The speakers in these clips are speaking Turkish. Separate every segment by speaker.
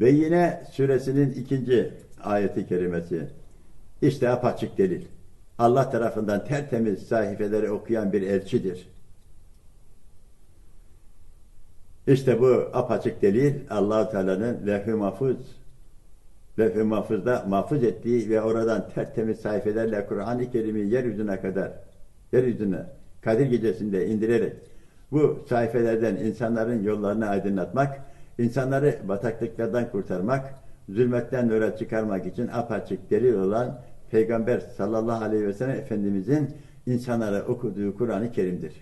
Speaker 1: Ve yine suresinin ikinci ayeti kerimesi. İşte apaçık delil. Allah tarafından tertemiz sahifeleri okuyan bir elçidir. İşte bu apaçık delil Allahu Teala'nın levh-i mahfuz levh-i mahfuzda mahfuz ettiği ve oradan tertemiz sayfelerle Kur'an-ı Kerim'i yeryüzüne kadar yeryüzüne Kadir gecesinde indirerek bu sayfelerden insanların yollarını aydınlatmak, insanları bataklıklardan kurtarmak, zulmetten nöre çıkarmak için apaçık delil olan Peygamber sallallahu aleyhi ve sellem Efendimizin insanlara okuduğu Kur'an-ı Kerim'dir.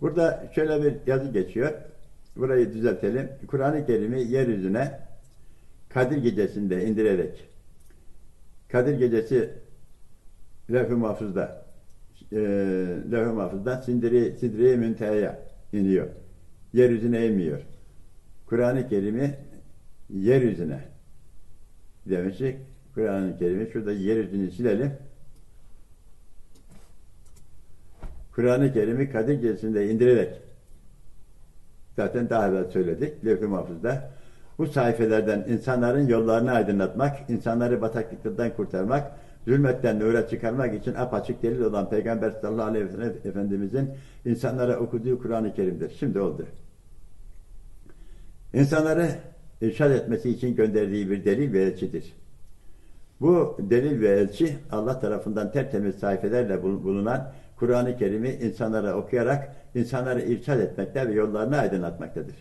Speaker 1: Burada şöyle bir yazı geçiyor. Burayı düzeltelim. Kur'an-ı Kerim'i yeryüzüne Kadir gecesinde indirerek Kadir gecesi Levh-i Mahfuz'da e, Levh-i Mahfuz'da Sindiri, Sidri-i Münteha'ya iniyor. Yeryüzüne inmiyor. Kur'an-ı Kerim'i yeryüzüne demiştik. Kur'an-ı Kerim'i şurada yeryüzünü silelim. Kur'an-ı Kerim'i Kadir Gecesi'nde indirerek zaten daha evvel söyledik Levh-i Mahfuz'da bu sayfelerden insanların yollarını aydınlatmak, insanları bataklıklardan kurtarmak, zulmetten nura çıkarmak için apaçık delil olan Peygamber sallallahu aleyhi ve sellem Efendimizin insanlara okuduğu Kur'an-ı Kerim'dir. Şimdi oldu. İnsanları irşad etmesi için gönderdiği bir delil ve elçidir. Bu delil ve elçi Allah tarafından tertemiz sayfelerle bulunan Kur'an-ı Kerim'i insanlara okuyarak insanları irşad etmekte ve yollarını aydınlatmaktadır.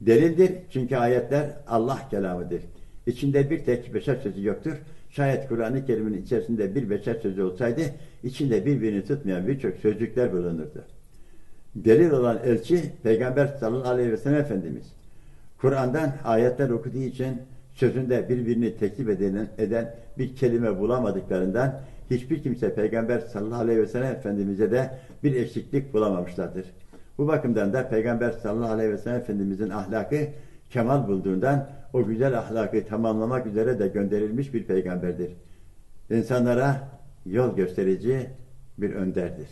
Speaker 1: Delildir çünkü ayetler Allah kelamıdır. İçinde bir tek beşer sözü yoktur. Şayet Kur'an-ı Kerim'in içerisinde bir beşer sözü olsaydı içinde birbirini tutmayan birçok sözcükler bulunurdu. Delil olan elçi Peygamber sallallahu aleyhi ve sellem Efendimiz. Kur'an'dan ayetler okuduğu için sözünde birbirini tekzip eden, eden bir kelime bulamadıklarından hiçbir kimse Peygamber sallallahu aleyhi ve sellem Efendimiz'e de bir eksiklik bulamamışlardır. Bu bakımdan da Peygamber sallallahu aleyhi ve sellem Efendimiz'in ahlakı kemal bulduğundan o güzel ahlakı tamamlamak üzere de gönderilmiş bir peygamberdir. İnsanlara yol gösterici bir önderdir.